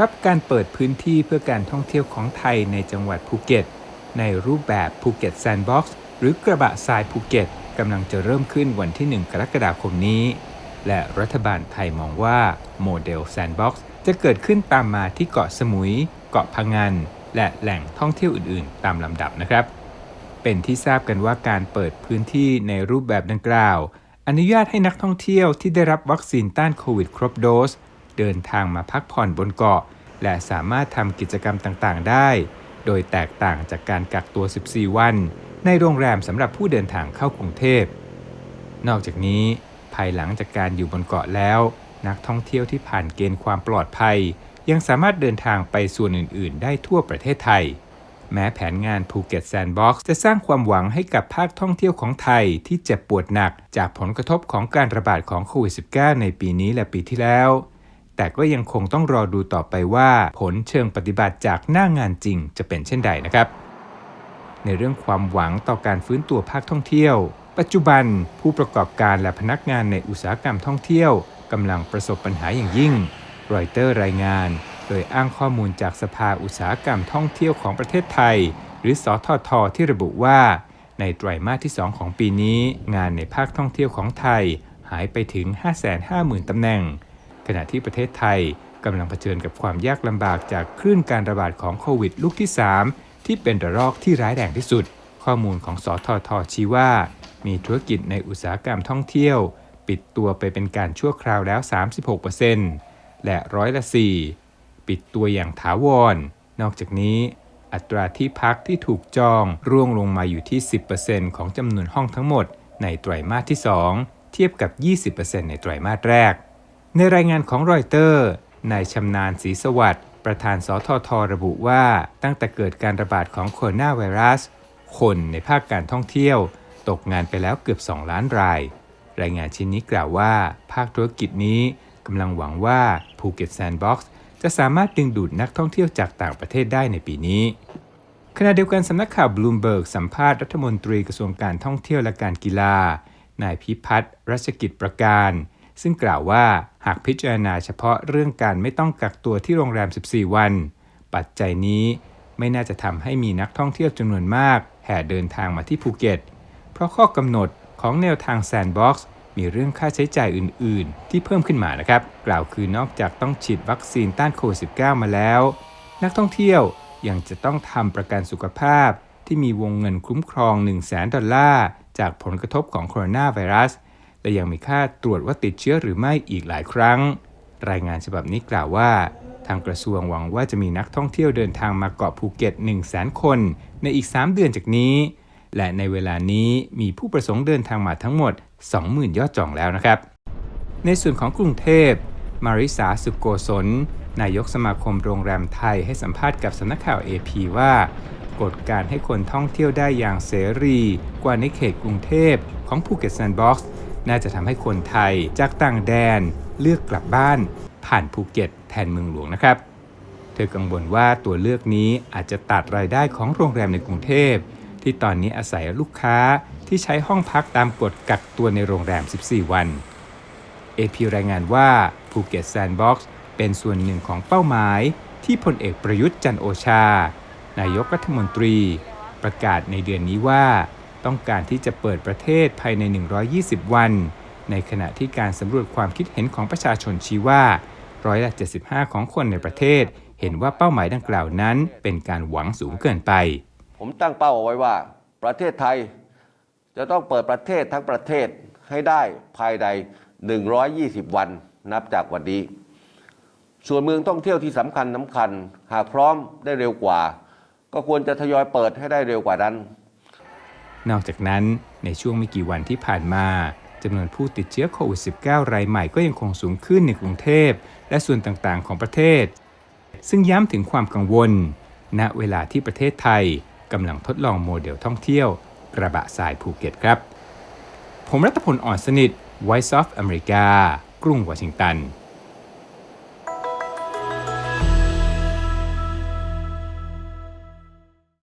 ครับการเปิดพื้นที่เพื่อการท่องเที่ยวของไทยในจังหวัดภูเก็ต ในรูปแบบภูเก็ตแซนด์บ็อกซ์หรือกระบะทรายภูเก็ตกำลังจะเริ่มขึ้นวันที่ 1 กรกฎาคมนี้ และรัฐบาลไทยมองว่าโมเดลแซนด์บ็อกซ์จะเกิดขึ้นตามมาที่เกาะสมุย เกาะพังงานและแหล่งท่องเที่ยวอื่นๆ ตามลำดับนะครับ เป็นที่ทราบกันว่าการเปิดพื้นที่ในรูปแบบดังกล่าว อนุญาตให้นักท่องเที่ยวที่ได้รับวัคซีนต้านโควิดครบโดส เดินทางมาพักผ่อนบนเกาะ และสามารถทำกิจกรรมต่างๆ ได้ โดยแตกต่างจากการกักตัว 14 วัน ในโรงแรมสำหรับผู้เดินทางเข้ากรุงเทพ นอกจากนี้ ภายหลังจากการอยู่บนเกาะแล้ว นักท่องเที่ยวที่ผ่านเกณฑ์ความปลอดภัย ยังสามารถเดินทางไปส่วนอื่น ๆ ได้ทั่วประเทศไทยแม้แผนงานภูเก็ตแซนด์บ็อกซ์จะสร้างความหวังให้กับภาคท่องเที่ยวของไทยที่เจ็บปวดหนักจากผลกระทบของการระบาดของโควิด -19 ในปีนี้และปีที่แล้ว แต่ก็ยังคงต้องรอดูต่อไปว่า ผลเชิงปฏิบัติจากหน้างานจริงจะเป็นเช่นใดนะครับ ในเรื่องความหวังต่อการฟื้นตัวภาคท่องเที่ยว ปัจจุบันผู้ประกอบการและพนักงานในอุตสาหกรรมท่องเที่ยวกำลังประสบปัญหาอย่างยิ่ง รอยเตอร์รายงาน โดยอ้างข้อมูลจากสภาอุตสาหกรรมท่องเที่ยวของประเทศไทย หรือสอททที่ระบุว่า ในไตรมาสที่ 2 ของปีนี้ งานในภาคท่องเที่ยวของไทย หายไปถึง 550,000ตำแหน่ง ขณะที่ประเทศไทยกำลังเผชิญกับความยากลำบากจากคลื่นการระบาดของโควิดลูกที่ 3 ที่เป็นระลอกที่ร้ายแรงที่สุด ข้อมูลของสอททชี้ว่า มีธุรกิจในอุตสาหกรรมท่องเที่ยว ปิดตัวไปเป็นการชั่วคราวแล้ว 36%และร้อยละ 4 ปิดตัวอย่างถาวร นอกจากนี้ อัตราที่พักที่ถูกจองร่วงลงมาอยู่ที่ 10%ของจำนวนห้องทั้งหมดในไตรมาสที่ 2 เทียบกับ 20%ในไตรมาสแรก ในรายงานของรอยเตอร์นายชำนาญศรีสวัสดิ์ประธานสททระบุว่า ตั้งแต่เกิดการระบาดของโคโรนาไวรัส คนในภาคการท่องเที่ยว ตกงานไปแล้วเกือบ 2 ล้านราย รายงานชิ้นนี้กล่าวว่า ภาคธุรกิจนี้กำลังหวังว่าภูเก็ตแซนด์บ็อกซ์จะสามารถดึงดูดนักท่องเที่ยวจากต่างประเทศได้ในปีนี้ ขณะเดียวกันสำนักข่าวบลูมเบิร์กสัมภาษณ์รัฐมนตรีกระทรวงการท่องเที่ยวและการกีฬานายพิพัฒน์รัชกิจประการ ซึ่งกล่าวว่าหากพิจารณาเฉพาะเรื่องการไม่ต้องกักตัวที่โรงแรม 14 วัน ปัจจัยนี้ไม่น่าจะทำให้มีนักท่องเที่ยวจำนวนมาก แห่เดินทางมาที่ภูเก็ต เพราะข้อกำหนดของแนวทางแซนด์บ็อกซ์มีเรื่องค่าใช้จ่ายอื่น ๆ ที่เพิ่มขึ้นมานะครับ กล่าวคือนอกจากต้องฉีดวัคซีนต้านโควิด -19 มาแล้ว นักท่องเที่ยวยังจะต้องทำประกันสุขภาพที่มีวงเงินคุ้มครอง 1 0 0 0 0แดอลลาร์ จากผลกระทบของโคโรนาไวรัส และยังมีค่าตรวจว่าติดเชื้อหรือไม่อีกหลายครั้ง รายงานฉบับนี้กล่าวว่า ทางกระทรวงหวังว่าจะมีนักท่องเที่ยวเดินทางมาเกาะภูเก็ต 1 0 0 0 0แคน ในอีก 3 เดือนจากนี้ และในเวลานี้มีผู้ประสงค์เดินทางมาทั้งหมด 20,000 ยอดจองแล้วนะครับ ในส่วนของกรุงเทพ มาริสาสุโกศลนายกสมาคมโรงแรมไทยให้สัมภาษณ์กับสำนักข่าว AP ว่ากฎการให้คนท่องเที่ยวได้อย่างเสรี กว่าในเขตกรุงเทพของภูเก็ตแซนด์บ็อกซ์ น่าจะทำให้คนไทยจากต่างแดนเลือกกลับบ้านผ่านภูเก็ตแทนเมืองหลวงนะครับ เธอกังวลว่าตัวเลือกนี้อาจจะตัดรายได้ของโรงแรมในกรุงเทพ ที่ตอนนี้อาศัยลูกค้าที่ใช้ห้องพักตามกฎกักตัวในโรงแรม 14 วัน AP รายงานว่าภูเก็ตแซนด์บ็อกซ์เป็นส่วนหนึ่งของเป้าหมายที่พลเอกประยุทธ์จันโอชา นายกรัฐมนตรี ประกาศในเดือนนี้ว่า ต้องการที่จะเปิดประเทศภายใน 120 วัน ในขณะที่การสำรวจความคิดเห็นของประชาชนชี้ว่าร้อยละ75 ของคนในประเทศ เห็นว่าเป้าหมายดังกล่าวนั้น เป็นการหวังสูงเกินไป ผมตั้งเป้าเอาไว้ว่า ประเทศไทย จะต้องเปิดประเทศทั้งประเทศให้ได้ภายใน 120 วันนับจากวันนี้ ส่วนเมืองท่องเที่ยวที่สำคัญสำคัญ หากพร้อมได้เร็วกว่า ก็ควรจะทยอยเปิดให้ได้เร็วกว่านั้น นอกจากนั้นในช่วงไม่กี่วันที่ผ่านมาจำนวนผู้ติดเชื้อโควิด -19 รายใหม่ก็ยังคงสูงขึ้นในกรุงเทพ และส่วนต่างๆ ของประเทศ ซึ่งย้ำถึงความกังวล ณเวลาที่ประเทศไทยกำลังทดลองโมเดลท่องเที่ยว กระบะทรายภูเก็ตครับ ผมรัตพลอ่อนสนิท Voice of America กรุงวอชิงตัน